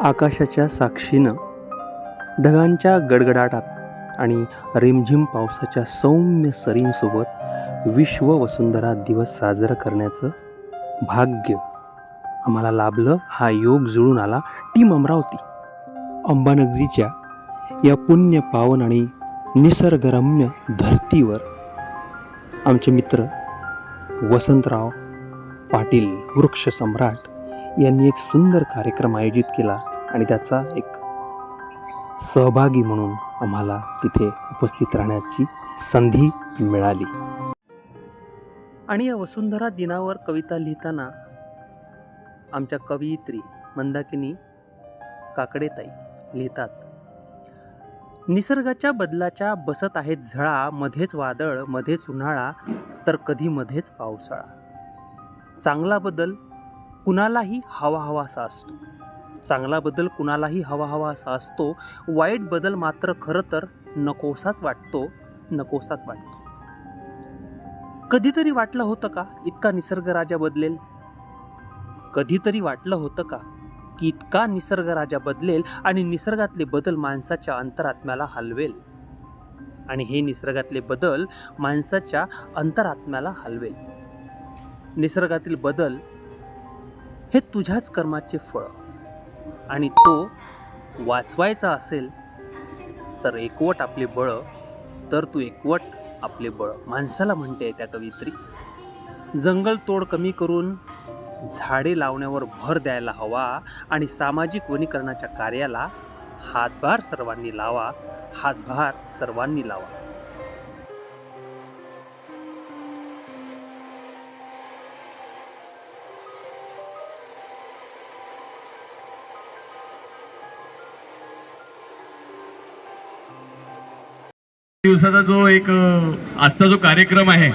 आकाशाच्या साक्षीनं. ढगांच्या गडगडाटात आणि रिमझिम पावसाच्या सौम्य सरींसोबत विश्व वसुंधरा दिवस साजरा करण्याचं भाग्य आम्हाला लाभलं हा योग जुळून आला टीम अमरावती. अंबानगरीच्या या पुण्य पावन आणि निसर्गरम्य धर्तीवर आमचे मित्र वसंतराव पाटील वृक्ष सम्राट यांनी एक सुंदर कार्यक्रम आयोजित केला आणि त्याचा एक सहभागी म्हणून आम्हाला तिथे उपस्थित राहण्याची संधी मिळाली. आणि या वसुंधरा दिनावर कविता लिहिताना आमच्या कवयित्री मंदाकिनी काकडेताई लिहितात निसर्गाच्या बदलाच्या बसत आहेत झळा मध्येच वादळ मध्येच उन्हाळा तर कधी मध्येच पावसाळा. चांगला बदल कुणालाही हवा हवासा असतो. चांगला बदल कुणालाही हवा हवा असा असतो. वाईट बदल मात्र खरं तर नकोसाच वाटतो नकोसाच वाटतो. कधीतरी वाटलं होतं का इतका निसर्ग राजा बदलेल? कधीतरी वाटलं होतं का की इतका निसर्ग राजा बदलेल आणि निसर्गातले बदल माणसाच्या अंतरात्म्याला हलवेल? आणि हे निसर्गातले बदल माणसाच्या अंतरात्म्याला हलवेल. निसर्गातील बदल हे तुझ्याच कर्माचे फळ. आणि तो वाचवायचा असेल तर एकवट आपले बळ तर तू एकवट आपले बळ. माणसाला म्हणते त्या कवित्री जंगल तोड कमी करून झाडे लावण्यावर भर द्यायला हवा आणि सामाजिक वनीकरणाच्या कार्याला हातभार सर्वांनी लावा हातभार सर्वांनी लावा. दिवसाचा जो एक आजचा जो कार्यक्रम आहे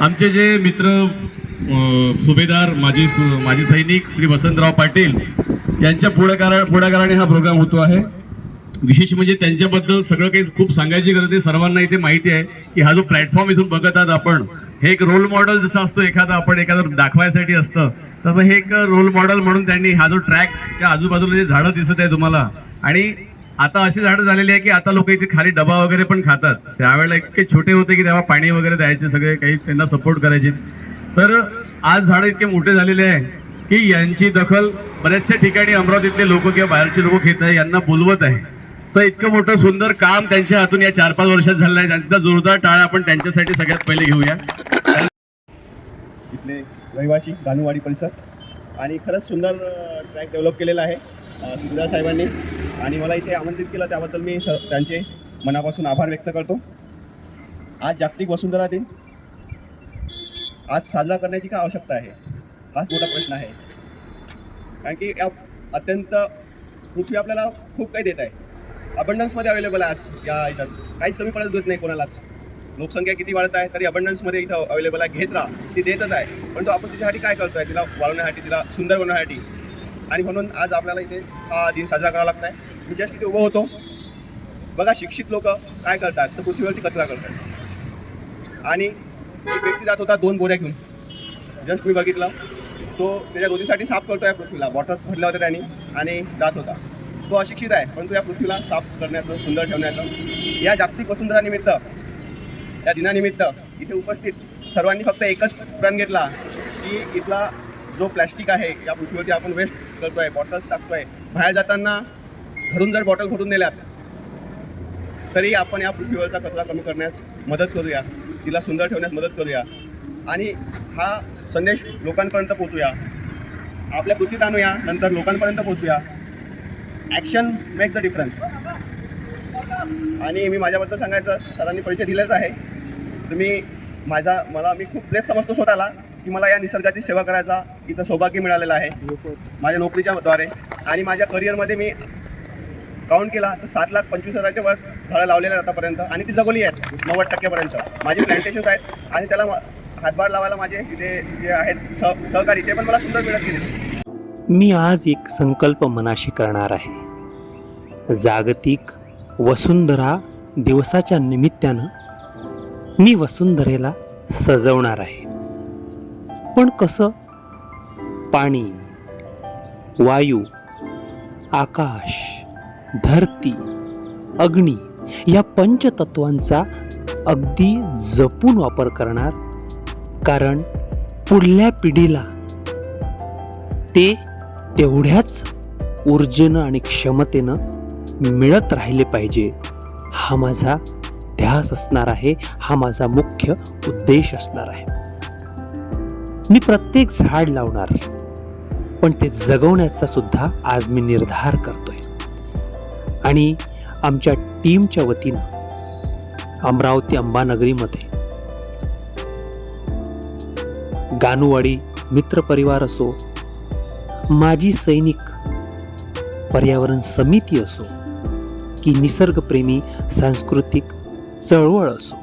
आमचे जे मित्र सुभेदार माजी सु- माजी सैनिक श्री वसंतराव पाटील यांच्या पुढाकारा पुढाकाराने हा प्रोग्राम होतो आहे. विशेष म्हणजे त्यांच्याबद्दल सगळं काही खूप सांगायची गरज आहे सर्वांना इथे माहिती आहे की हा जो प्लॅटफॉर्म इथून बघत आहात आपण हे एक रोल मॉडेल जसं असतो एखादा आपण एखादं दाखवायसाठी असतं तसं हे एक रोल मॉडेल म्हणून त्यांनी हा जो ट्रॅकच्या आजूबाजूला जे झाडं दिसत आहे तुम्हाला आणि आता अशी झाडं झालेली आहे की आता लोक इथे खाली डबा वगैरे पण खातात. त्यावेळेला इतके छोटे होते की तेव्हा पाणी वगैरे द्यायचे सगळे काही त्यांना सपोर्ट करायचे. तर आज झाडं इतके मोठे झालेले आहे की यांची दखल बऱ्याचशा ठिकाणी अमरावतीतले लोक किंवा बाहेरचे लोक घेत आहे यांना बोलवत आहे. तर इतकं मोठं सुंदर काम त्यांच्या हातून या चार पाच वर्षात झालं आहे. त्यांचा जोरदार टाळा आपण त्यांच्यासाठी सगळ्यात पहिले घेऊया. इथले रहिवासी दानुवाडी परिसर. आणि खरंच सुंदर ट्रॅक डेव्हलप केलेला आहे. सुभेदार साहेबांनी आणि मला इथे आमंत्रित केलं त्याबद्दल मी स त्यांचे मनापासून आभार व्यक्त करतो. आज जागतिक वसुंधरा दिन. आज साजरा करण्याची काय आवश्यकता आहे? हाच मोठा प्रश्न आहे. कारण की या अत्यंत पृथ्वी आपल्याला खूप काही देत आहे. अबंडन्समध्ये अवेलेबल आहे आज या याच्यात. काहीच कमी पडत देत नाही कोणालाच. लोकसंख्या किती वाढत आहे तरी अबंडन्समध्ये इथं अवेलेबल आहे. घेत राहा. ती देतच आहे. पण तो आपण तिच्यासाठी काय करतो आहे तिला वाढवण्यासाठी तिला सुंदर बनवण्यासाठी. आणि म्हणून आज आपल्याला इथे हा दिन साजरा करावा लागत आहे मी जस्ट इथे उभं होतो. बघा शिक्षित लोक काय करतात? तर पृथ्वीवरती कचरा करतात. आणि एक व्यक्ती जात होता दोन बोऱ्या घेऊन. जस्ट मी बघितलं. तो त्याच्या रोजीसाठी साफ करतो या पृथ्वीला. बॉटल्स भरल्या होत्या त्यांनी आणि जात होता. तो अशिक्षित आहे परंतु या पृथ्वीला साफ करण्याचं सुंदर ठेवण्याचं या जागतिक वसुंधरानिमित्त या दिनानिमित्त इथे उपस्थित सर्वांनी फक्त एकच प्रण घेतला की इथला जो प्लॅस्टिक आहे या पृथ्वीवरती आपण वेस्ट करतोय बॉटल्स टाकतोय. बाहेर जाताना घरून जर बॉटल भरून नेल्यात तरी आपण या पृथ्वीवरचा कचरा कमी करण्यास मदत करूया. तिला सुंदर ठेवण्यास मदत करूया. आणि हा संदेश लोकांपर्यंत पोचूया आपल्या कृतीत आणूया नंतर लोकांपर्यंत पोचूया ॲक्शन मेक्स द डिफरन्स आणि मी माझ्याबद्दल सांगायचं सरांनी परिचय दिलाच आहे. तुम्ही माझा मला मी खूप प्लेस समजतो स्वतःला. की मला या निसर्गाची सेवा करायचा इथं सौभाग्य मिळालेलं आहे. माझ्या नोकरीच्या द्वारे. आणि माझ्या करिअरमध्ये मी काउंट केला तर सात लाख पंचवीस हजाराच्या वर झाडं लावलेले आहेत आतापर्यंत. आणि ती जगवली आहेत नव्वद टक्क्यापर्यंत माझे प्लांटेशन्स आहेत आणि त्याला हातभार लावायला माझे इथे जे आहेत सह सहकारी ते पण मला सुंदर मिळत गेले. मी आज एक संकल्प मनाशी करणार आहे. जागतिक वसुंधरा दिवसाच्या निमित्तानं मी वसुंधरेला सजवणार आहे. पण कसं? पाणी वायू आकाश धरती अग्नी या पंचतत्वांचा अगदी जपून वापर करणार. कारण पुढल्या पिढीला ते तेवढ्याच ऊर्जेनं आणि क्षमतेनं मिळत राहिले पाहिजे. हा माझा ध्यास असणार आहे हा माझा मुख्य उद्देश असणार आहे. मी प्रत्येक झाड लावणार पण ते जगवण्याचा सुद्धा आज मी निर्धार करतोय. आणि आमच्या टीमच्या वतीनं अमरावती अंबानगरीमध्ये गानुवाडी मित्रपरिवार असो माजी सैनिक पर्यावरण समिती असो की निसर्गप्रेमी सांस्कृतिक चळवळ असो.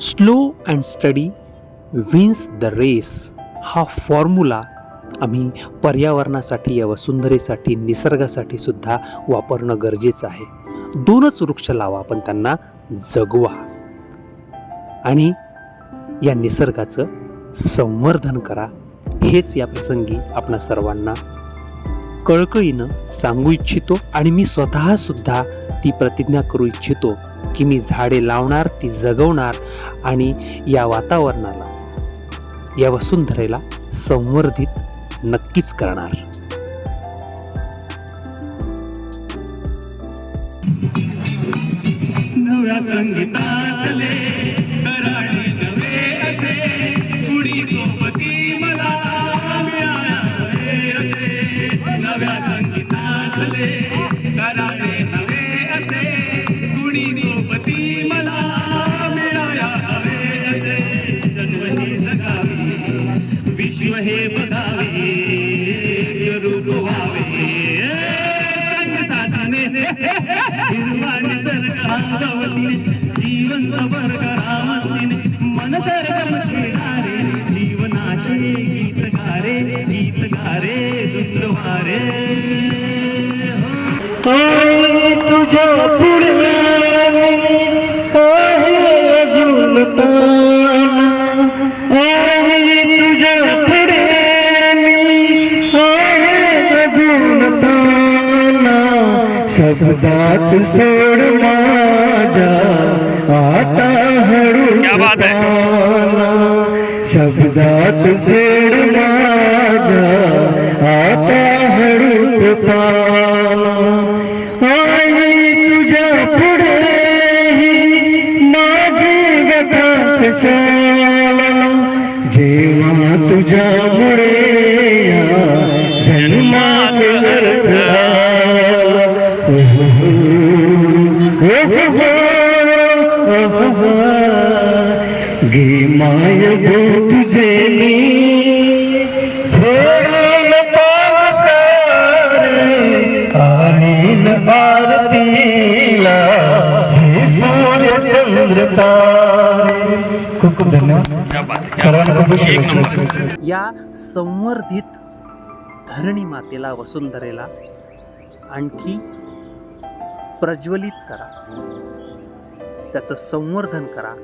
Slow and steady wins the race हा फॉर्म्युला आम्ही पर्यावरणासाठी या वसुंधरेसाठी निसर्गासाठी सुद्धा वापरणं गरजेचं आहे. दोनच वृक्ष लावा पण त्यांना जगवा. आणि या निसर्गाचं संवर्धन करा. हेच या प्रसंगी आपणा सर्वांना कळकळीनं सांगू इच्छितो आणि मी स्वतःसुद्धा ती प्रतिज्ञा करू इच्छितो की मी झाडे लावणार ती जगवणार आणि या वातावरणाला या वसुंधरेला संवर्धित नक्कीच करणार. संगीतातले जगावे विश्व हे बघावे रूप व्हावे. संग साथीने हिरवा निसर्ग हावतीने जीवन सबर करावतीने मन सरगम खेळारे जीवनाचे गीत गारे गीत गारे दुर्वारे तुझ्या पुढे शब्दात सोड माझ्या आता हळू शब्दात सोड माझ्या आता हळूच पाना आई तुझ्या पुढे माझी व्यथा कशाला जेव्हा तुझ्यामुळे गे माय तुझे मी. फोडून पावसारे आणीन भारतीला. हे सूर्य चंद्र खूप खूप धन्यवाद. या संवर्धित धरणी मातेला वसुंधरेला आणखी प्रज्वलित करा. त्याचं संवर्धन करा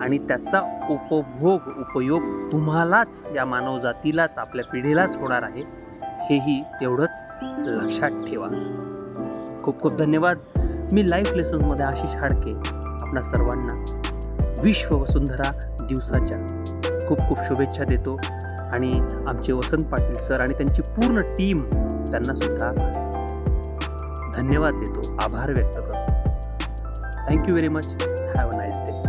आणि त्याचा उपभोग उपयोग तुम्हालाच या मानवजातीलाच आपल्या पिढीलाच होणार आहे हेही तेवढंच लक्षात ठेवा. खूप खूप धन्यवाद. मी लाईफ लेसन्समध्ये आशिष हाडके आपणा सर्वांना. विश्व वसुंधरा दिवसाच्या खूप खूप शुभेच्छा देतो. आणि आमचे वसंत पाटील सर आणि त्यांची पूर्ण टीम त्यांनासुद्धा धन्यवाद देतो. आभार व्यक्त करतो. Thank you very much. Have a nice day.